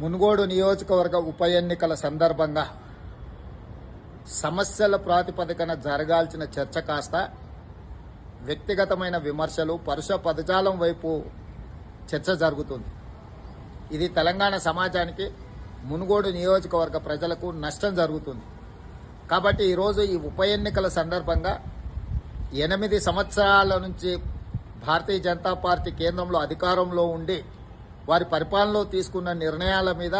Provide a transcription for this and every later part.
మునుగోడు నియోజకవర్గ ఉప ఎన్నికల సందర్భంగా సమస్యల ప్రాతిపదికన జరగాల్సిన చర్చ కాస్త వ్యక్తిగతమైన విమర్శలు పరుష పదజాలం వైపు చర్చ జరుగుతుంది. ఇది తెలంగాణ సమాజానికి మునుగోడు నియోజకవర్గ ప్రజలకు నష్టం జరుగుతుంది. కాబట్టి ఈరోజు ఈ ఉప ఎన్నికల సందర్భంగా ఎనిమిది సంవత్సరాల నుంచి భారతీయ జనతా పార్టీ కేంద్రంలో అధికారంలో ఉండి వారి పరిపాలనలో తీసుకున్న నిర్ణయాల మీద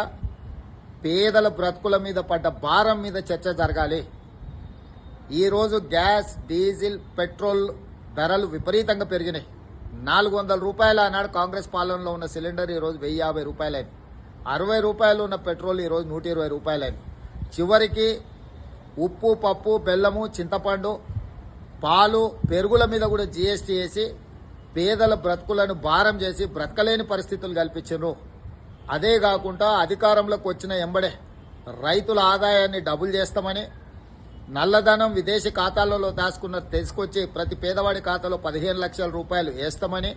పేదల బ్రతుకుల మీద పడ్డ భారం మీద చర్చ జరగాలి. ఈరోజు గ్యాస్ డీజిల్ పెట్రోల్ ధరలు విపరీతంగా పెరిగినాయి. నాలుగు వందల రూపాయలు ఆనాడు కాంగ్రెస్ పాలనలో ఉన్న సిలిండర్ ఈరోజు వెయ్యి యాభై రూపాయలైంది. అరవై రూపాయలు ఉన్న పెట్రోల్ ఈరోజు నూట ఇరవై రూపాయలైంది. చివరికి ఉప్పు పప్పు బెల్లము చింతపండు పాలు పెరుగుల మీద కూడా జీఎస్టీ వేసి పేదల బ్రతుకులను భారం చేసి బ్రతకలేని పరిస్థితులు కల్పించారు అదే కాకుండా అధికారంలోకి వచ్చిన ఎంబడే రైతుల ఆదాయాన్ని డబుల్ చేస్తామని నల్లధనం విదేశీ ఖాతాలలో దాచుకున్న తెలుసుకొచ్చి ప్రతి పేదవాడి ఖాతాలో పదిహేను లక్షల రూపాయలు వేస్తామని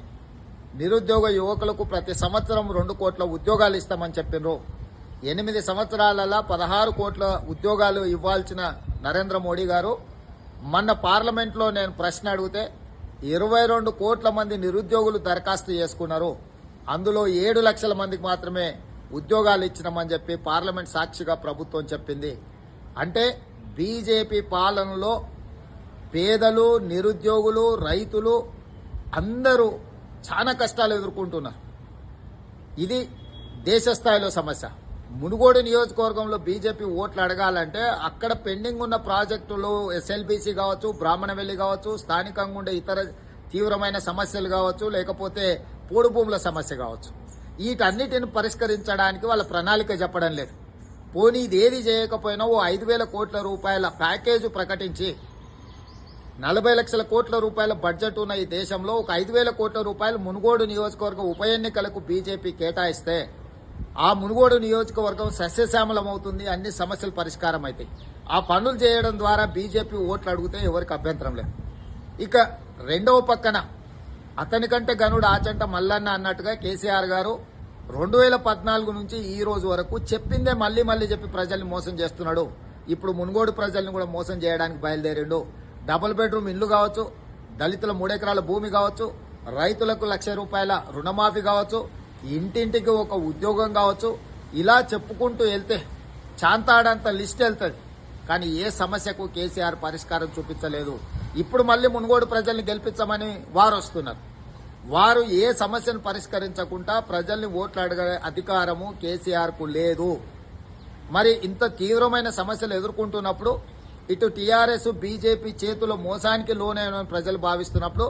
నిరుద్యోగ యువకులకు ప్రతి సంవత్సరం రెండు కోట్ల ఉద్యోగాలు ఇస్తామని చెప్పినారు ఎనిమిది సంవత్సరాలలో పదహారు కోట్ల ఉద్యోగాలు ఇవ్వాల్సిన నరేంద్ర మోడీ గారు మొన్న పార్లమెంట్లో నేను ప్రశ్న అడిగితే ఇరవై రెండు కోట్ల మంది నిరుద్యోగులు దరఖాస్తు చేసుకున్నారు. అందులో ఏడు లక్షల మందికి మాత్రమే ఉద్యోగాలు ఇచ్చినామని చెప్పి పార్లమెంట్ సాక్షిగా ప్రభుత్వం చెప్పింది. అంటే బీజేపీ పాలనలో పేదలు నిరుద్యోగులు రైతులు అందరూ చాలా కష్టాలు ఎదుర్కొంటున్నారు. ఇది దేశ స్థాయిలో సమస్య. మునుగోడు నియోజకవర్గంలో బీజేపీ ఓట్లు అడగాలంటే అక్కడ పెండింగ్ ఉన్న ప్రాజెక్టులు ఎస్ఎల్బీసీ కావచ్చు బ్రాహ్మణవెల్లి కావచ్చు స్థానికంగా ఉండే ఇతర తీవ్రమైన సమస్యలు కావచ్చు లేకపోతే పోడు భూముల సమస్య కావచ్చు. వీటన్నిటిని పరిష్కరించడానికి వాళ్ళ ప్రణాళిక చెప్పడం లేదు. పోనీ ఇది ఏది చేయకపోయినా ఓ ఐదు వేల కోట్ల రూపాయల ప్యాకేజ్ ప్రకటించి నలభై లక్షల కోట్ల రూపాయల బడ్జెట్ ఉన్న ఈ దేశంలో ఒక ఐదు వేల కోట్ల రూపాయలు మునుగోడు నియోజకవర్గ ఉప ఎన్నికలకు బీజేపీ కేటాయిస్తే ఆ మునుగోడు నియోజకవర్గం సస్యశ్యామలమవుతుంది అన్ని సమస్యలు పరిష్కారం అవుతాయి ఆ పనులు చేయడం ద్వారా బీజేపీ ఓట్లు అడిగితే ఎవరికి అభ్యంతరం లేదు. ఇక రెండవ పక్కన అతనికంటే గనుడు ఆచంట మల్లన్న అన్నట్టుగా కేసీఆర్ గారు రెండు వేల పద్నాలుగు నుంచి ఈ రోజు వరకు చెప్పిందే మళ్ళీ మళ్ళీ చెప్పి ప్రజల్ని మోసం చేస్తున్నాడు. ఇప్పుడు మునుగోడు ప్రజల్ని కూడా మోసం చేయడానికి బయలుదేరిండు. డబుల్ బెడ్రూమ్ ఇల్లు కావచ్చు దళితుల మూడెకరాల భూమి కావచ్చు రైతులకు లక్ష రూపాయల రుణమాఫీ కావచ్చు ఇంటింటికి ఒక ఉద్యోగం కావచ్చు ఇలా చెప్పుకుంటూ వెళ్తే చాంతాడంత లిస్ట్ వెళ్తుంది. కానీ ఏ సమస్యకు కేసీఆర్ పరిష్కారం చూపించలేదు. ఇప్పుడు మళ్ళీ మునుగోడు ప్రజల్ని గెలిపించమని వారు వస్తున్నారు. వారు ఏ సమస్యను పరిష్కరించకుండా ప్రజల్ని ఓట్లు అడగే అధికారము కేసీఆర్కు లేదు. మరి ఇంత తీవ్రమైన సమస్యలు ఎదుర్కొంటున్నప్పుడు ఇటు టీఆర్ఎస్ బీజేపీ చేతుల మోసానికి లోనైన ప్రజలు భావిస్తున్నప్పుడు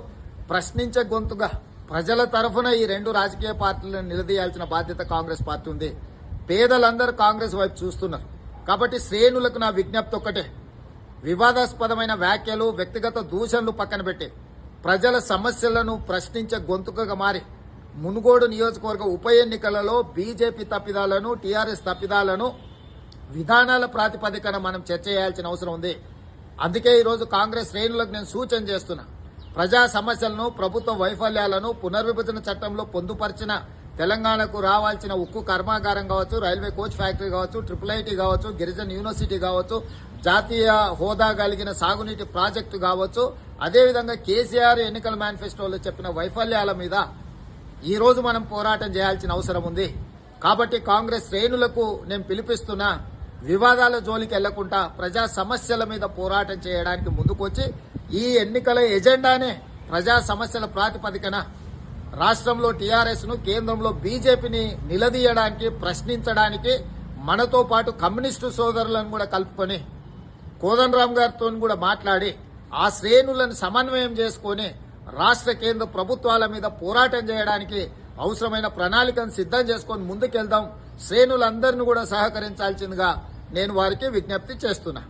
ప్రశ్నించే గొంతుగా ప్రజల తరఫున ఈ రెండు రాజకీయ పార్టీలను నిలదీయాల్సిన బాధ్యత కాంగ్రెస్ పార్టీ ఉంది. పేదలందరూ కాంగ్రెస్ వైపు చూస్తున్నారు. కాబట్టి శ్రేణులకు నా విజ్ఞప్తి ఒక్కటే. వివాదాస్పదమైన వ్యాఖ్యలు వ్యక్తిగత దూషణలు పక్కన పెట్టి. ప్రజల సమస్యలను ప్రశ్నించే గొంతుకగా మారి. మునుగోడు నియోజకవర్గ ఉప ఎన్నికలలో బీజేపీ తప్పిదాలను టీఆర్ఎస్ తప్పిదాలను విధానాల ప్రాతిపదికన మనం చర్చ చేయాల్సిన అవసరం ఉంది. అందుకే ఈరోజు కాంగ్రెస్ శ్రేణులకు నేను సూచన చేస్తున్నా. ప్రజా సమస్యలను ప్రభుత్వ వైఫల్యాలను పునర్విభజన చట్టంలో పొందుపరిచిన తెలంగాణకు రావాల్సిన ఉక్కు కర్మాగారం కావచ్చు రైల్వే కోచ్ ఫ్యాక్టరీ కావచ్చు ట్రిపుల్ ఐటీ కావచ్చు గిరిజన యూనివర్సిటీ కావచ్చు జాతీయ హోదా కలిగిన సాగునీటి ప్రాజెక్టు కావచ్చు. అదేవిధంగా కేసీఆర్ ఎన్నికల మేనిఫెస్టోలో చెప్పిన వైఫల్యాల మీద ఈ రోజు మనం పోరాటం చేయాల్సిన అవసరం ఉంది. కాబట్టి కాంగ్రెస్ శ్రేణులకు నేను పిలిపిస్తున్నా వివాదాల జోలికి వెళ్ళకుండా ప్రజా సమస్యల మీద పోరాటం చేయడానికి ముందుకొచ్చి ఈ ఎన్నికల ఎజెండానే ప్రజా సమస్యల ప్రాతిపదికన రాష్ట్రంలో టీఆర్ఎస్ను కేంద్రంలో బీజేపీని నిలదీయడానికి ప్రశ్నించడానికి మనతో పాటు కమ్యూనిస్టు సోదరులను కూడా కలుపుకొని కోదండరామ్ గారితో కూడా మాట్లాడి ఆ శ్రేణులను సమన్వయం చేసుకొని రాష్ట్ర కేంద్ర ప్రభుత్వాల మీద పోరాటం చేయడానికి అవసరమైన ప్రణాళికను సిద్ధం చేసుకొని ముందుకెళ్దాం. శ్రేణులందరినీ కూడా సహకరించాల్సిందిగా నేను వారికి విజ్ఞప్తి చేస్తున్నా.